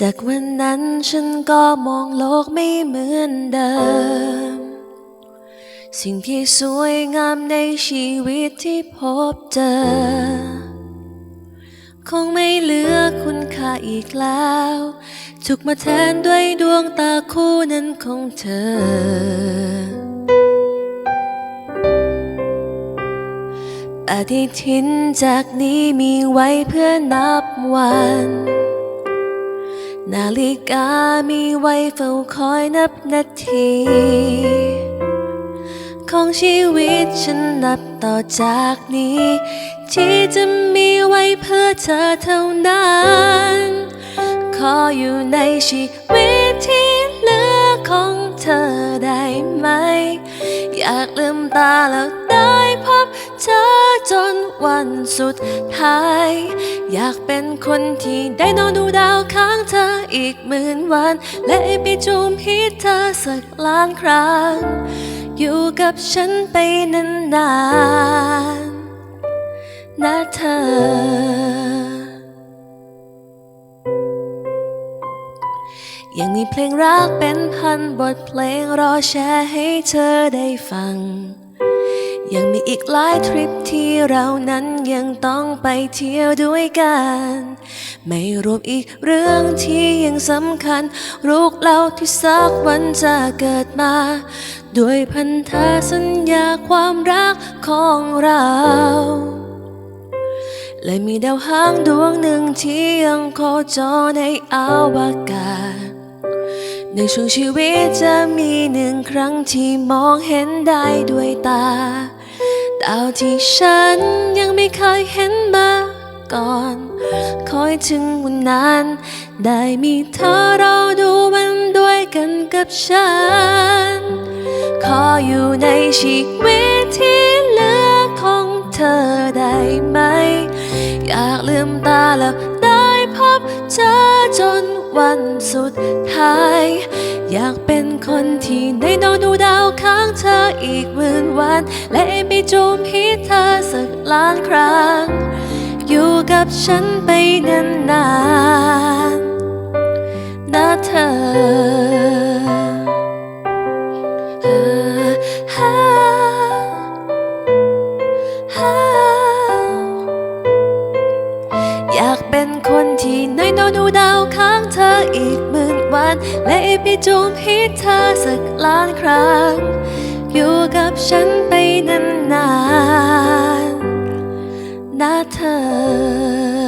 จากวันนั้นฉันก็มองโลกไม่เหมือนเดิม สิ่งที่สวยงามในชีวิตที่พบเจอ คงไม่เหลือคุณค่าอีกแล้ว ถูกมาแทนด้วยดวงตาคู่นั้นของเธอ ปฏิทินจากนี้มีไว้เพื่อนับวัน นาฬิกามีไว้เฝ้าคอยนับนาที ของชีวิตฉันนับต่อจากนี้ ที่จะมีไว้เพื่อเธอเท่านั้น ขออยู่ในชีวิตที่เหลือของเธอได้ไหม อยากลืมตาแล้วได้ จนวันสุดท้าย อยากเป็นคนที่ได้นอนดูดาวค้างเธออีกหมื่นวัน และไปจูมพิษเธอสักล้านครั้ง อยู่กับฉันไปนานๆนะเธอยังมีเพลงรักเป็นพันบทเพลงรอแชร์ให้เธอได้ฟัง ยังมีอีกหลายทริปที่เรานั้นยังต้องไปเที่ยวด้วยกัน ไม่รวมอีกเรื่องที่ยังสำคัญ ลูกเราที่สักวันจะเกิดมา ด้วยพันธสัญญาความรักของเราและมีดาวหางดวงหนึ่งที่ยังโคจรในอวกาศ ในช่วงชีวิตจะมีหนึ่งครั้งที่มองเห็นได้ด้วยตาาว ที่ฉันยังไม่เคยเห็นมาก่อน คอยถึงวันนั้น ได้มีเธอรอดูมันด้วยกันกับฉัน ขออยู่ในชีวิตที่เหลือของเธอได้ไหม อยากลืมตาแล้ว บเธอจนวันสุดท้าย อยากเป็นคนที่ได้นอนดูดาวค้างเธออีกหมื่นวัน และไปจูมพิเธอสักล้านครั้ง อยู่กับฉันไปนานๆนะเธอ น้อนอนดูดาวค้างเธออีกหมื่นวัน และไปจูมพิษเธอสักล้านครั้ง อยู่กับฉันไปนานๆนะเธอ